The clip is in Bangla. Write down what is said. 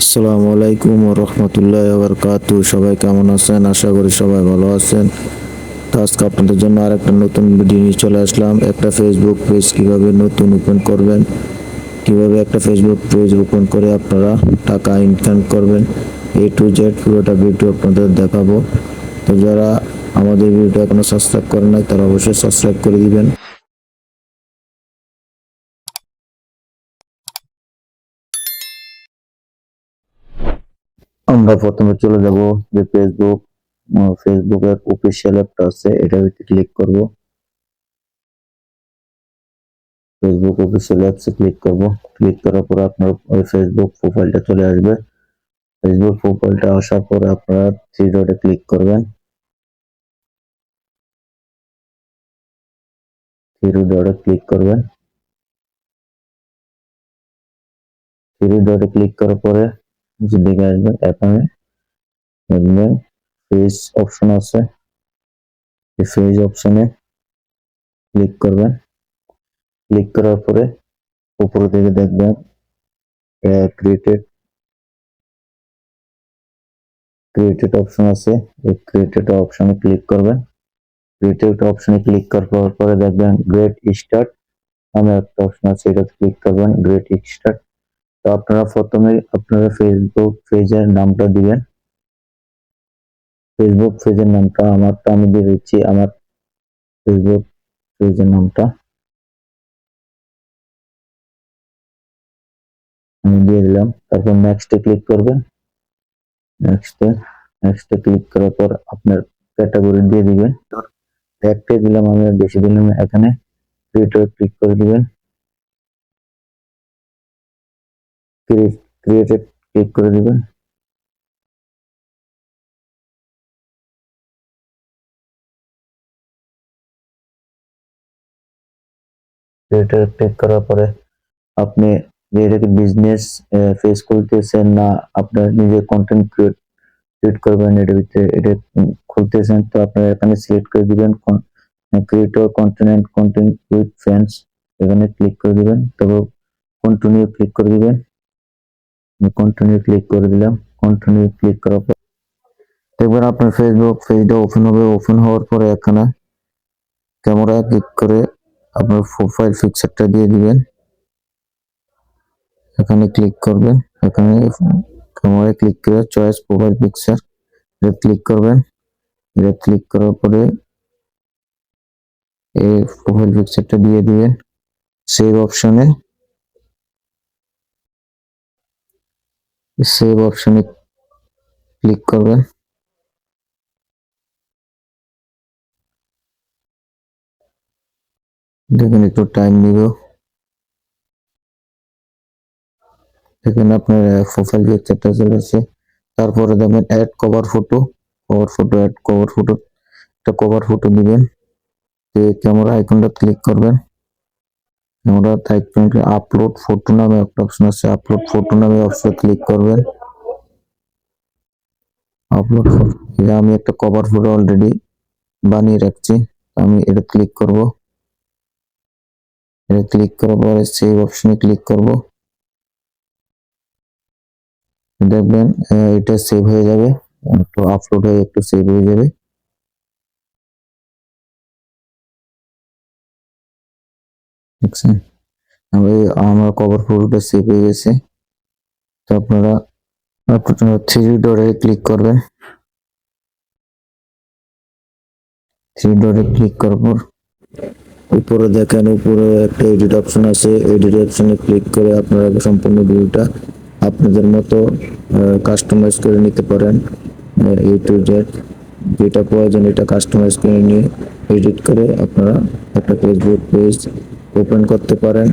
আসসালামু আলাইকুম রহমতুল্লাহ বারকাতু সবাই কেমন আছেন? আশা করি সবাই ভালো আছেন। তো আজকে আপনাদের জন্য আর একটা নতুন ভিডিও নিয়ে চলে আসলাম। একটা ফেসবুক পেজ কীভাবে নতুন ওপেন করবেন, কীভাবে একটা ফেসবুক পেজ ওপেন করে আপনারা টাকা ইনকাম করবেন এ টু জেড পুরোটা ভিডিও আপনাদের দেখাবো। তো যারা আমাদের ভিডিওটা এখনও সাবস্ক্রাইব করেন নাই, তারা অবশ্যই সাবস্ক্রাইব করে দিবেন। আমরা প্রথমে চলে যাব যে ফেসবুক ফেসবুকের অফিসিয়াল অ্যাপটা আছে এটার ভিতরে ক্লিক করব। ফেসবুক অফিসিয়াল অ্যাপসে ক্লিক করব। ক্লিক করার পর আপনার ওই ফেসবুক প্রোফাইলটা চলে আসবে। ফেসবুক প্রোফাইলটা আসার পরে আপনারা থ্রি ডটে ক্লিক করবেন। থ্রি ডটে ক্লিক করবেন। থ্রি ডটে ক্লিক করার পরে যেদিকে আসবেন এখানে দেখবেন পেজ অপশন আছে। এই পেজ অপশনে ক্লিক করবেন। ক্লিক করার পরে উপরে দিকে দেখবেন ক্রিয়েটেড ক্রিয়েটেড অপশন আছে। এই ক্রিয়েটেড অপশনে ক্লিক করবেন। ক্রিয়েটেড অপশনে ক্লিক করার পরে দেখবেন গ্রেট স্টার্ট নামে একটা অপশন আছে, এটাতে ক্লিক করবেন গ্রেট স্টার্ট তো আপনারা প্রথমে আপনারা ফেসবুক পেজের নামটা দিবেন। ফেসবুক পেজের নামটা আমারটা আমি দিয়ে দিচ্ছি, আমার ফেসবুক পেজের নামটা। আমি দিয়ে দিলাম, তারপর নেক্সটে ক্লিক করবেন। নেক্সটে নেক্সটে ক্লিক করার পর আপনার ক্যাটাগরি দিয়ে দিবেন। একটাই দিলাম আমি, বেশি দিলাম এখানে ক্রিয়েটর ক্লিক করে দিবেন। ক্রিয়েটেড ক্লিক করে দিবেন। ক্রিয়েটর ক্লিক করার পরে আপনি যে বিজনেস ফেস খুলতেছেন না, আপনার নিজের কন্টেন্ট ক্রিয়েট ক্রিয়েট করবেন, এটার ভিতরে, এটা খুলতেছেন, তো আপনারা এখানে সিলেক্ট করে দিবেন creator content content with friends এখানে ক্লিক করে দিবেন, তারপর কন্টিনিউ ক্লিক করে দিবেন। কন্টিনিউ ক্লিক করে দিলাম। কন্টিনিউ ক্লিক করার পর দেখবেন আপনার ফেসবুক পেজটা ওপেন হবে। ওপেন হওয়ার পরে এখানে ক্যামেরা ক্লিক করে আপনার প্রোফাইল পিকচারটা দিয়ে দিবেন। এখানে ক্লিক করবেন। এখানে ক্যামেরা ক্লিক করে চয়েস প্রোফাইল পিকচার এটা ক্লিক করবেন। এটা ক্লিক করার পরে এই প্রোফাইল পিকচারটা দিয়ে দিবেন। সেভ অপশনে সেভ অপশনে ক্লিক করবেন দেখুন, একটু টাইম নিব। দেখুন, আপনার প্রোফাইল পিকচারটা চলে এসেছে তারপরে দেখবেন add cover photo cover photo add cover photo একটা কভার ফটো দিবেন। ক্যামেরা আইকনটা ক্লিক করবেন। ক্যামেরা আইকনটা আপলোড ফটো নামে একটা অপশন আছে আপলোড ফটো নামে অপশন ক্লিক করবেন। আপলোড ফটো আমি একটা কভার ফটো অলরেডি বানিয়ে রাখছি আমি এটা ক্লিক করব। এটা ক্লিক করার পরে সেভ অপশনে ক্লিক করব। দেখবেন এটা সেভ হয়ে যাবে, একটু আপলোড হয়ে একটু সেভ হয়ে যাবে। দেখছেন? আমি আমার কভার ফটোটা সেভ হয়ে গেছে। তো আপনারা থ্রি ডটে ক্লিক করবেন। থ্রি ডটে ক্লিক করার পর উপরে দেখেন, উপরে একটা এডিট অপশন আছে। এডিট অপশনে ক্লিক করে আপনারা সম্পূর্ণ ভিডিওটা আপনাদের মতো কাস্টমাইজ করে নিতে পারেন। এ টু যেটা প্রয়োজন এটা কাস্টমাইজ করে নিয়ে এডিট করে আপনারা একটা ফেসবুক পেজ ওপেন করতে পারেন।